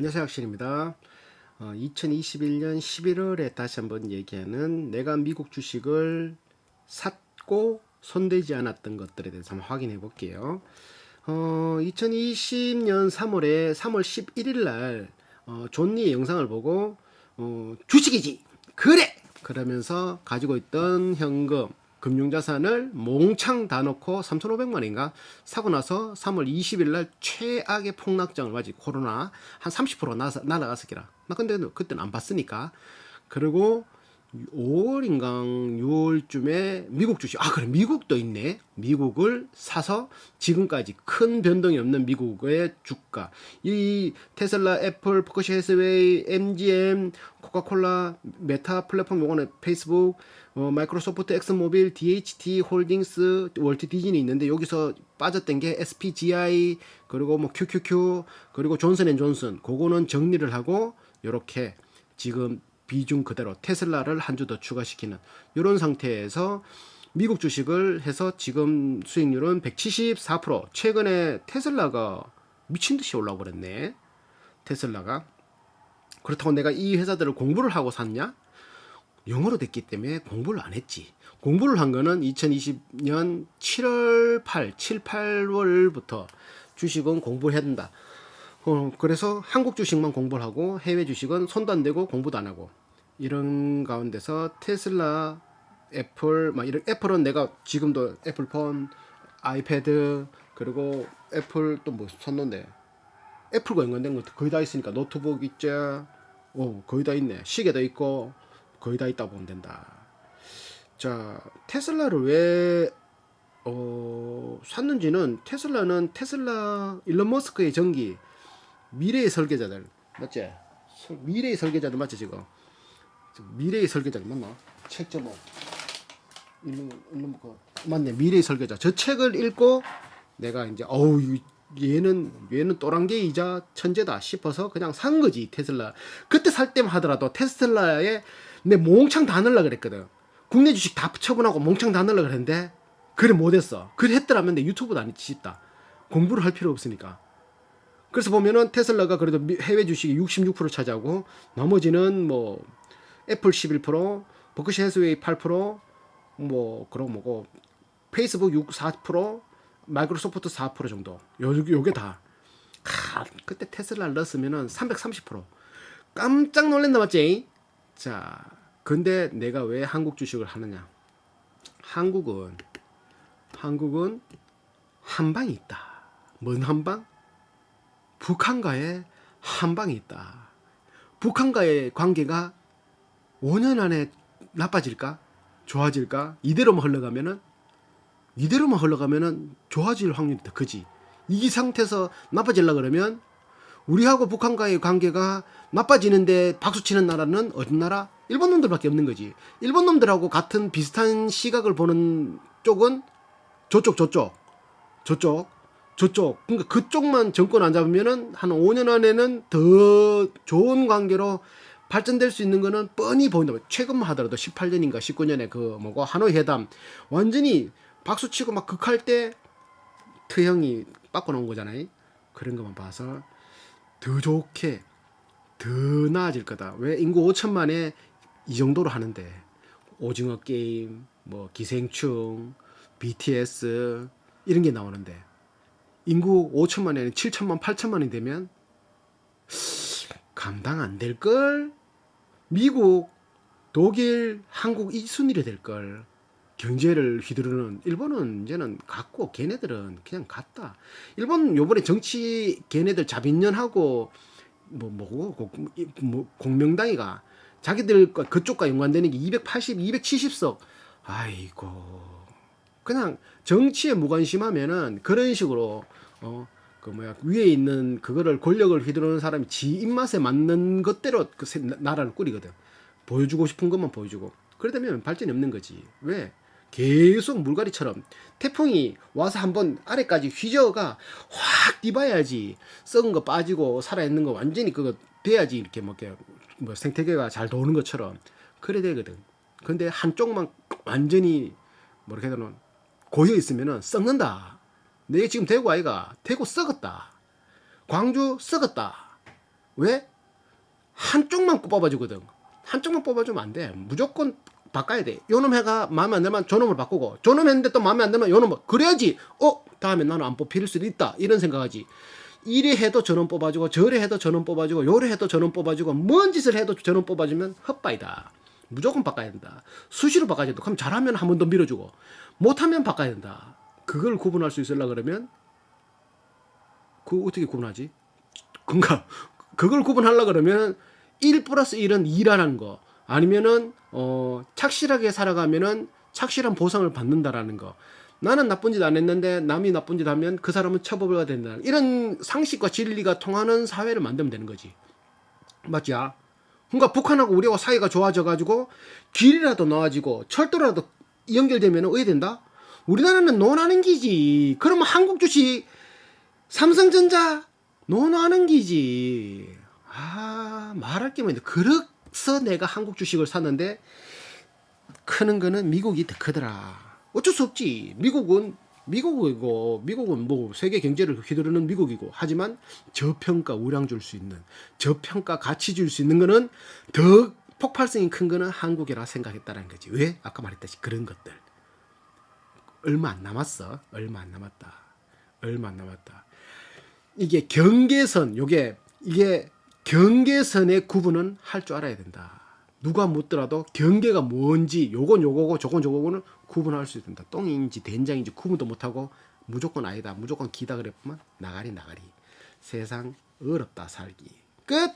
안녕하세요 학신입니다. 어, 2021년 11월에 다시 한번 얘기하는 내가 미국 주식을 샀고 손대지 않았던 것들에 대해서 한번 확인해 볼게요. 어, 2020년 3월에 3월 11일 날 어, 존니의 영상을 보고 어, 주식이지 그래 그러면서 가지고 있던 현금 금융자산을 몽창 다 놓고 3,500만 원인가 사고 나서 3월 20일 날 최악의 폭락장을 맞이 코로나 한 30% 나, 날아갔었기라. 나 근데 그때는 안 봤으니까. 그리고 5월인가 6월쯤에 미국 주식. 아 그래. 미국도 있네. 미국을 사서 지금까지 큰 변동이 없는 미국의 주가. 이 테슬라 애플 포커시 헤스웨이 MGM 코카콜라 메타 플랫폼 요거는 페이스북 어, 마이크로소프트 엑스모빌 DHT 홀딩스 월트 디즈니 있는데 여기서 빠졌던 게 SPGI 그리고 뭐 QQQ 그리고 존슨 앤 존슨. 그거는 정리를 하고 요렇게 지금 비중 그대로 테슬라를 한 주 더 추가시키는 이런 상태에서 미국 주식을 해서 지금 수익률은 174% 최근에 테슬라가 미친 듯이 올라와 버렸네. 테슬라가. 그렇다고 내가 이 회사들을 공부를 하고 샀냐? 영어로 됐기 때문에 공부를 안 했지. 공부를 한 거는 2020년 7월 8 7, 8월부터 주식은 공부해야 된다. 어, 그래서 한국 주식만 공부를 하고 해외 주식은 손도 안 대고 공부도 안 하고 이런 가운데서 테슬라, 애플, 막 이런 애플은 내가 지금도 애플폰, 아이패드 그리고 애플 또 뭐 샀는데 애플과 연관된 것도 거의 다 있으니까 노트북 있죠. 오 거의 다 있네. 시계도 있고 거의 다 있다 보면 된다. 자 테슬라를 왜 어, 샀는지는 테슬라는 테슬라 일론 머스크의 전기 미래의 설계자들 맞지? 설- 미래의 설계자들 맞지 지금? 미래의 설계자들 맞나? 책 제목 일론 일론 그 맞네. 미래의 설계자. 저 책을 읽고 내가 이제 어우 이- 얘는 얘는 또랑개이자 천재다 싶어서 그냥 산 거지 테슬라. 그때 살 때만 하더라도 테슬라에 내 몽창 다 넣으려 그랬거든. 국내 주식 다 처분하고 몽창 다 넣으려 그랬는데 그래 못했어. 그래 했더라면 내 유튜브도 안 싶다. 공부를 할 필요 없으니까. 그래서 보면은 테슬라가 그래도 미- 해외 주식이 66% 차지하고 나머지는 뭐 애플 11%, 버크셔 해스웨이 8%, 뭐 그런 뭐고 페이스북 6 4%, 마이크로소프트 4% 정도. 요 요게 다. 카, 그때 테슬라를 넣었으면은 330%. 깜짝 놀란다 맞지? 자, 근데 내가 왜 한국 주식을 하느냐? 한국은 한국은 한 방이 있다. 뭔 한 방? 북한과의 한 방이 있다. 북한과의 관계가 5년 안에 나빠질까? 좋아질까? 이대로만 흘러가면은 이대로만 흘러가면은 좋아질 확률이 더 크지. 이 상태에서 나빠질라 그러면 우리하고 북한과의 관계가 나빠지는데 박수 치는 나라는 어떤 나라? 일본 놈들밖에 없는 거지. 일본 놈들하고 같은 비슷한 시각을 보는 쪽은 저쪽 저쪽 저쪽 저쪽 그러니까 그쪽만 정권 안 잡으면은 한 5년 안에는 더 좋은 관계로 발전될 수 있는 거는 뻔히 보인다. 최근만 하더라도 18년인가 19년에 그 뭐고 하노이 회담 완전히 박수 치고 막 극할 때 트형이 바꿔놓은 거잖아요. 그런 것만 봐서 더 좋게 더 나아질 거다. 왜 인구 5천만에 이 정도로 하는데 오징어 게임, 뭐 기생충, BTS 이런 게 나오는데 인구 5천만에는 7천만, 8천만이 되면 감당 안 될 걸. 미국, 독일, 한국 이 순위로 될 걸. 경제를 휘두르는 일본은 이제는 갔고 걔네들은 그냥 갔다. 일본 요번에 정치 걔네들 자빈련하고 뭐 뭐고 고- 이- 뭐 공명당이가 자기들 과 그쪽과 연관되는 게 280, 270석. 아이고. 그냥 정치에 무관심하면은 그런 식으로 어 그 뭐야 위에 있는 그거를 권력을 휘두르는 사람이 지 입맛에 맞는 것대로 그 세- 나- 나라를 꾸리거든. 보여주고 싶은 것만 보여주고 그러다면 발전이 없는 거지. 왜? 계속 물갈이처럼 태풍이 와서 한번 아래까지 휘저어가 확 뒤봐야지 썩은 거 빠지고 살아있는 거 완전히 그거 돼야지 이렇게 뭐, 이렇게 뭐 생태계가 잘 도는 것처럼 그래 되거든. 근데 한쪽만 완전히 뭐렇게 해야 되나 고여 있으면은 썩는다. 내 지금 대구 아이가 대구 썩었다. 광주 썩었다. 왜? 한쪽만 뽑아주거든. 한쪽만 뽑아주면 안 돼. 무조건 바꿔야 돼. 요놈 해가 마음에 안 들면 저놈을 바꾸고 저놈 했는데 또 마음에 안 들면 요놈 그래야지. 어 다음에 나는 안 뽑힐 수도 있다. 이런 생각하지. 이래 해도 저놈 뽑아주고 저래 해도 저놈 뽑아주고 요래 해도 저놈 뽑아주고 뭔 짓을 해도 저놈 뽑아주면 헛바이다. 무조건 바꿔야 된다. 수시로 바꿔야 된다. 그럼 잘하면 한 번 더 밀어주고 못하면 바꿔야 된다. 그걸 구분할 수 있으려 그러면 그 어떻게 구분하지? 그러니까 그걸 구분하려 그러면 1 플러스 1은 2라는 거 아니면은 어 착실하게 살아가면은 착실한 보상을 받는다라는 거 나는 나쁜 짓 안 했는데 남이 나쁜 짓 하면 그 사람은 처벌가 된다 이런 상식과 진리가 통하는 사회를 만들면 되는 거지 맞지? 그러니까 북한하고 우리하고 사이가 좋아져 가지고 길이라도 나아지고 철도라도 연결되면 어떻게 된다? 우리나라는 논하는 기지 그러면 한국 주식 삼성전자 논하는 기지. 아, 말할 게 뭐인데. 그래서 내가 한국 주식을 샀는데, 크는 거는 미국이 더 크더라. 어쩔 수 없지. 미국은, 미국이고, 미국은 뭐, 세계 경제를 휘두르는 미국이고, 하지만 저평가 우량 줄 수 있는, 저평가 가치 줄 수 있는 거는 더 폭발성이 큰 거는 한국이라 생각했다라는 거지. 왜? 아까 말했듯이 그런 것들. 얼마 안 남았어. 얼마 안 남았다. 얼마 안 남았다. 이게 경계선, 요게 이게 경계선의 구분은 할 줄 알아야 된다. 누가 묻더라도 경계가 뭔지 요건 요거고 저건 저거고는 구분할 수 있다. 똥인지 된장인지 구분도 못하고 무조건 아니다. 무조건 기다 그랬구만 나가리 나가리. 세상 어렵다 살기. 끝.